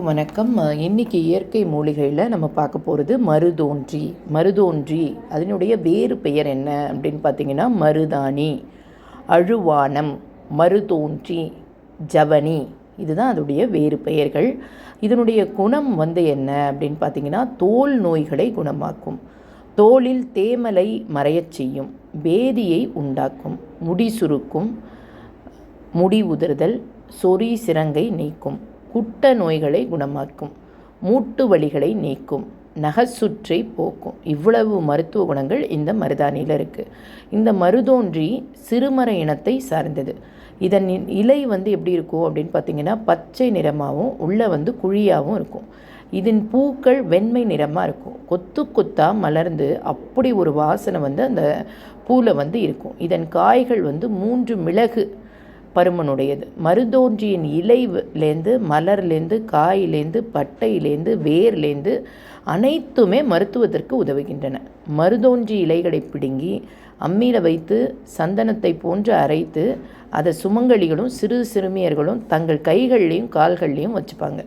எல்லாருக்கும் வணக்கம். இன்னைக்கு இயற்கை மூலிகையில் நம்ம பார்க்க போகிறது மருதோன்றி. மருதோன்றி அதனுடைய வேறு பெயர் என்ன அப்படின்னு பார்த்தீங்கன்னா மருதாணி அழுவானம் மருதோன்றி ஜவனி. இதுதான் அதோடைய வேறு பெயர்கள். இதனுடைய குணம் வந்து என்ன அப்படின்னு பார்த்தீங்கன்னா தோல் நோய்களை குணமாக்கும். தோலில் தேமலை மறையச் செய்யும். வேதியை உண்டாக்கும். முடி சுருக்கும். முடி உதிர்தல். சொறி சிரங்கை நீக்கும். குட்ட நோய்களை குணமாக்கும். மூட்டு வலிகளை நீக்கும். நகச்சுற்றை போக்கும். இவ்வளவு மருத்துவ குணங்கள் இந்த மருதாணியில் இருக்குது இந்த மருதோன்றி சிறுமர இனத்தை சார்ந்தது. இதன் இலை வந்து எப்படி இருக்கும் அப்படின்னு பார்த்தீங்கன்னா பச்சை நிறமாகவும் உள்ளே வந்து குழியாகவும் இருக்கும். இதன் பூக்கள் வெண்மை நிறமாக இருக்கும். கொத்து கொத்தாக மலர்ந்து அப்படி ஒரு வாசனை வந்து அந்த பூவில் வந்து இருக்கும். இதன் காய்கள் வந்து மூன்று மிளகு பருமனுடையது. மருதோன்றியின் இலைலேருந்து மலர்லேருந்து காயிலேருந்து பட்டையிலேருந்து வேர்லேருந்து அனைத்துமே மருத்துவத்திற்கு உதவுகின்றன. மருதோன்றி இலைகளை பிடுங்கி அம்மியில் வைத்து சந்தனத்தை போன்று அரைத்து அதை சுமங்கலிகளும் சிறு சிறுமியர்களும் தங்கள் கைகள்லேயும் கால்கள்லேயும் வச்சுப்பாங்க.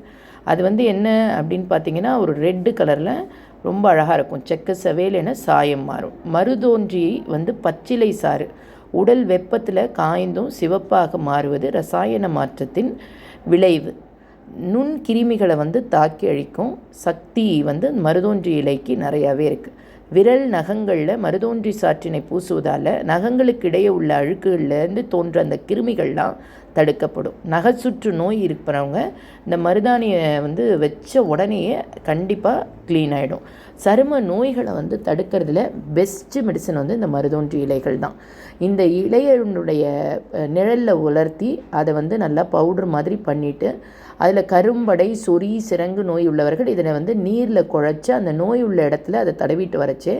அது வந்து என்ன அப்படின்னு பார்த்தீங்கன்னா ஒரு ரெட்டு கலரில் ரொம்ப அழகாக இருக்கும். செக்க செவேல் என சாயம் மாறும். மருதோன்றி வந்து பச்சிலை சாறு உடல் வெப்பத்தில் காய்ந்தும் சிவப்பாக மாறுவது ரசாயன மாற்றத்தின் விளைவு. நுண் கிருமிகளை வந்து தாக்கி அழிக்கும் சக்தி வந்து மருதோன்றி இலைக்கு நிறையாவே இருக்குது விரல் நகங்களில் மருதோன்றி சாற்றினை பூசுவதால் நகங்களுக்கு இடையே உள்ள அழுக்குகள்லேருந்து தோன்ற அந்த கிருமிகள்லாம் தடுக்கப்படும். நகைச்சுற்று நோய் இருக்கிறவங்க இந்த மருதாணியை வந்து வச்ச உடனேயே கண்டிப்பாக க்ளீன் ஆகிடும் சரும நோய்களை வந்து தடுக்கிறதுல பெஸ்ட்டு மெடிசன் வந்து இந்த மருதோன்றி இலைகள் தான். இந்த இலையனுடைய நிழலில் உலர்த்தி அதை வந்து நல்லா பவுடர் மாதிரி பண்ணிவிட்டு அதில் கரும்படை சொறி சிறங்கு நோய் உள்ளவர்கள் இதனை வந்து நீரில் குழச்சி அந்த நோய் உள்ள இடத்துல அதை தடவிட்டு வரச்சே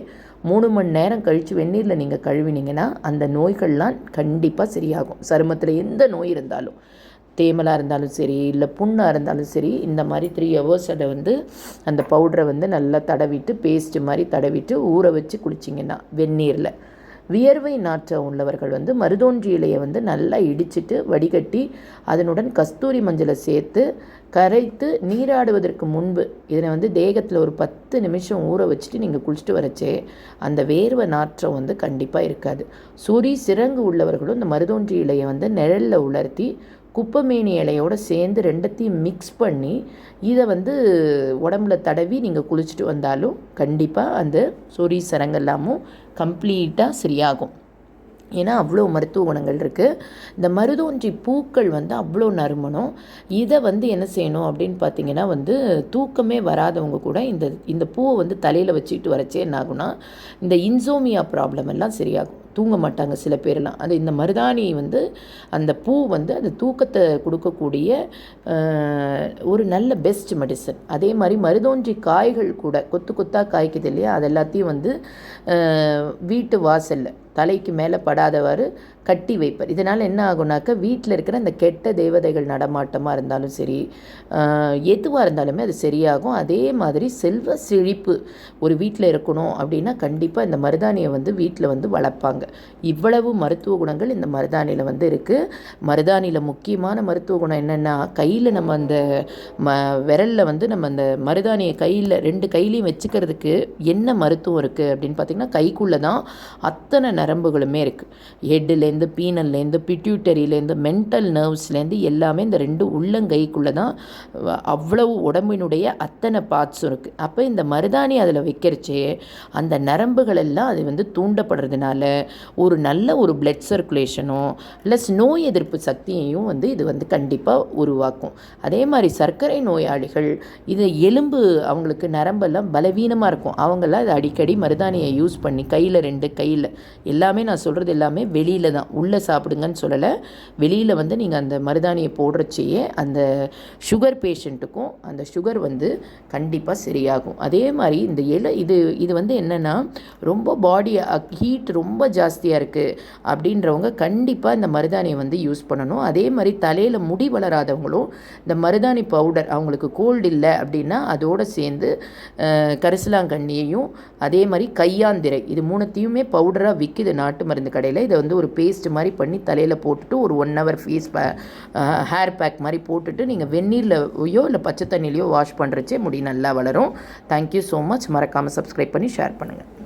மூணு மணி நேரம் கழித்து வெந்நீரில் நீங்கள் கழுவினீங்கன்னா அந்த நோய்கள்லாம் கண்டிப்பாக சரியாகும். சருமத்தில் எந்த நோய் இருந்தாலும் தேமலாக இருந்தாலும் சரி இல்லை புண்ணாக இருந்தாலும் சரி இந்த மாதிரி த்ரீ ஹவர்ஸ் அதை வந்து அந்த பவுடரை வந்து நல்லா தடவிட்டு பேஸ்ட்டு மாதிரி தடவிட்டு ஊற வச்சு குளிச்சிங்கன்னா வெந்நீரில். வியர்வை நாற்றம் உள்ளவர்கள் வந்து மருதோன்றி இலையை வந்து நல்லா இடிச்சிட்டு வடிகட்டி அதனுடன் கஸ்தூரி மஞ்சளை சேர்த்து கரைத்து நீராடுவதற்கு முன்பு இதனை வந்து தேகத்தில் ஒரு பத்து நிமிஷம் ஊற வச்சுட்டு நீங்கள் குளிச்சுட்டு வரச்சே அந்த வேர்வை நாற்றம் வந்து கண்டிப்பாக இருக்காது. சூரி சிறங்கு உள்ளவர்களும் இந்த மருதோன்றி இலையை வந்து நிழலில் உலர்த்தி குப்பைமேனி இலையோடு சேர்ந்து ரெண்டத்தையும் மிக்ஸ் பண்ணி இதை வந்து உடம்புல தடவி நீங்கள் குளிச்சுட்டு வந்தாலும் கண்டிப்பாக அந்த சொறி சரங்கெல்லாமும் கம்ப்ளீட்டாக சரியாகும். ஏன்னா அவ்வளோ மருத்துவ குணங்கள் இருக்குது இந்த மருதோன்றி பூக்கள் வந்து அவ்வளோ நறுமணம். இதை வந்து என்ன செய்யணும் அப்படின்னு பார்த்தீங்கன்னா வந்து தூக்கமே வராதவங்க கூட இந்த இந்த பூவை வந்து தலையில் வச்சுக்கிட்டு வரச்சே என்ன ஆகுனா இந்த இன்சோமியா ப்ராப்ளம் எல்லாம் சரியாகும். தூங்க மாட்டாங்க சில பேரெல்லாம் அது இந்த மருதாணி வந்து அந்த பூ வந்து அந்த தூக்கத்தை கொடுக்கக்கூடிய ஒரு நல்ல பெஸ்ட் மெடிசன் அதே மாதிரி மருதோன்றி காய்கள் கூட கொத்து கொத்தாக காய்க்குது இல்லையா? அது எல்லாத்தையும் வந்து வீட்டு வாசலில் தலைக்கு மேலே படாதவாறு கட்டி வைப்பார். இதனால் என்ன ஆகுனாக்கா வீட்டில் இருக்கிற அந்த கெட்ட தேவதைகள் நடமாட்டமாக இருந்தாலும் சரி எதுவாக இருந்தாலுமே அது சரியாகும். அதே மாதிரி செல்வ செழிப்பு ஒரு வீட்டில் இருக்கணும் அப்படின்னா கண்டிப்பாக இந்த மருதாணியை வந்து வீட்டில் வந்து வளர்ப்பாங்க. இவ்வளவு மருத்துவ குணங்கள் இந்த மருதாணியில் வந்து இருக்குது மருதாணியில் முக்கியமான மருத்துவ குணம் என்னென்னா கையில் நம்ம அந்த ம விரலில் வந்து நம்ம அந்த மருதாணியை கையில் ரெண்டு கையிலையும் வச்சுக்கிறதுக்கு என்ன மருத்துவம் இருக்குது அப்படின்னு பார்த்திங்கன்னா கைக்குள்ளே தான் அத்தனை நரம்புகளுமே இருக்குது ஹெட்டுலேருந்து பீனல்லேருந்து பிட்யூட்டரியிலேருந்து மென்டல் நர்வ்ஸ்லேருந்து எல்லாமே இந்த ரெண்டு உள்ளங்கைக்குள்ளே தான் அவ்வளவு உடம்பினுடைய அத்தனை பார்ட்ஸும் இருக்குது அப்போ இந்த மருதாணி அதில் வைக்கிறச்சே அந்த நரம்புகள் எல்லாம் அது வந்து தூண்டப்படுறதுனால ஒரு நல்ல ஒரு பிளட் சர்க்குலேஷனும் ப்ளஸ் நோய் எதிர்ப்பு சக்தியையும் வந்து இது வந்து கண்டிப்பாக உருவாக்கும். அதே மாதிரி சர்க்கரை நோயாளிகள் இது எலும்பு அவங்களுக்கு நரம்பெல்லாம் பலவீனமாக இருக்கும். அவங்களாம் இதை அடிக்கடி மருதாணியை யூஸ் பண்ணி கையில் ரெண்டு கையில் எல்லாமே நான் சொல்கிறது எல்லாமே வெளியில் தான். உள்ளே சாப்பிடுங்கன்னு சொல்லலை. வெளியில் வந்து நீங்கள் அந்த மருதாணியை போடுறச்சையே அந்த சுகர் பேஷண்ட்டுக்கும் அந்த சுகர் வந்து கண்டிப்பாக சரியாகும். அதே மாதிரி இந்த இலை இது இது வந்து என்னென்னா ரொம்ப பாடி ஹீட் ரொம்ப ஜாஸ்தியாக இருக்குது அப்படின்றவங்க கண்டிப்பாக இந்த மருதாணியை வந்து யூஸ் பண்ணணும். அதே மாதிரி தலையில் முடி வளராதவங்களும் இந்த மருதாணி பவுடர் அவங்களுக்கு கோல்டு இல்லை அப்படின்னா அதோடு சேர்ந்து கரிசலாங்கண்ணியையும் அதே மாதிரி கையாந்திரை இது மூணுத்தையுமே பவுடராக விற்கிது நாட்டு மருந்து கடையில். இதை வந்து ஒரு பேஸ்ட் மாதிரி பண்ணி தலையில் போட்டுட்டு ஒரு ஒன் ஹவர் ஃபேஸ் பே ஹேர் பேக் மாதிரி போட்டுட்டு நீங்கள் வெந்நீர்லையோ இல்லை பச்சை தண்ணிலையோ வாஷ் பண்ணுறச்சே முடி நல்லா வளரும். தேங்க்யூ ஸோ மச் மறக்காமல் சப்ஸ்கிரைப் பண்ணி ஷேர் பண்ணுங்கள்